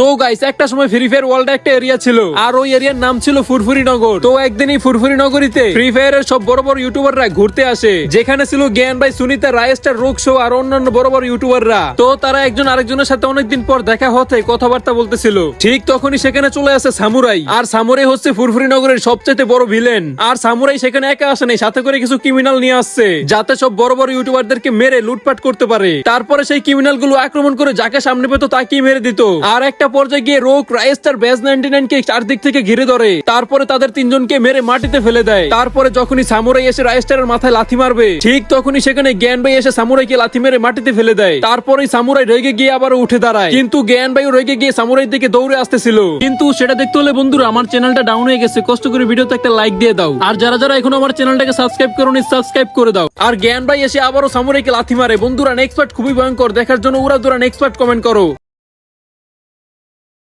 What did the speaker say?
তো গাইস একটা সময় ফ্রি ফায়ার ওয়ার্ল্ড একটা এরিয়া ছিল। আর ওই এরিয়ার নাম ছিল ফুরফুরি নগর তো একদিন এই ফুরফুরি নগরীতে ফ্রি ফায়ারের সব বড় বড় ইউটিউবাররা ঘুরতে আসে। যেখানে ছিল জ্ঞান ভাই সুনিতা রায়েস্টার রোক শো আর অন্যান্য বড় বড় ইউটিউবাররা তো তারা একজন আরেকজনের সাথে অনেকদিন পর দেখা হতে কথাবার্তা বলতেছিল। ঠিক তখনই সেখানে চলে আসে সামুরাই আর সামুরাই হচ্ছে ফুরফুরি নগরের সবচেয়ে বড় ভিলেন আর সামুরাই সেখানে একা আসে নাই, সাথে করে কিছু ক্রিমিনাল নিয়ে আসছে। যাতে সব বড় বড় ইউটিউবারদেরকে মেরে লুটপাট করতে পারে। তারপরে সেই ক্রিমিনালগুলো আক্রমণ করে যাকে সামনে পেতো তাকেই মেরে দিত। আর একটা পর্যায়ে গিয়ে রোক রাইস্টার ব্যাজ নাইনটি নাইন কে চারদিক থেকে ঘিরে ধরে। তারপরে তাদের তিনজনকে মেরে মাটিতে ফেলে দেয়। তারপরে যখনই সামুরাই এসে রাইস্টারের মাথায় লাথি মারবে, ঠিক তখনই সেখানে জ্ঞান ভাই এসে সামুরাইকে লাথি মেরে মাটিতে ফেলে দেয়। তারপরে সামুরাই রেগে গিয়ে আবার উঠে দাঁড়ায়। কিন্তু জ্ঞান ভাইও রেগে গিয়ে সামুরাই দিকে দৌড়ে আসতেছিল। কিন্তু সেটা দেখতে হলে বন্ধুরা, আমার চ্যানেলটা ডাউন হয়ে গেছে। কষ্ট করে ভিডিওতে একটা লাইক দিয়ে দাও। আর যারা যারা এখনও আমার চ্যানেলটাকে সাবস্ক্রাইব করোনি, সাবস্ক্রাইব করে দাও। আর জ্ঞান ভাই এসে আবারও সামুরাইকে লাথি মারে। বন্ধুরা নেক্সট পার্ট খুবই ভয়ঙ্কর। দেখার জন্য উড়া দুরা নেক্সট পার্ট কমেন্ট করো।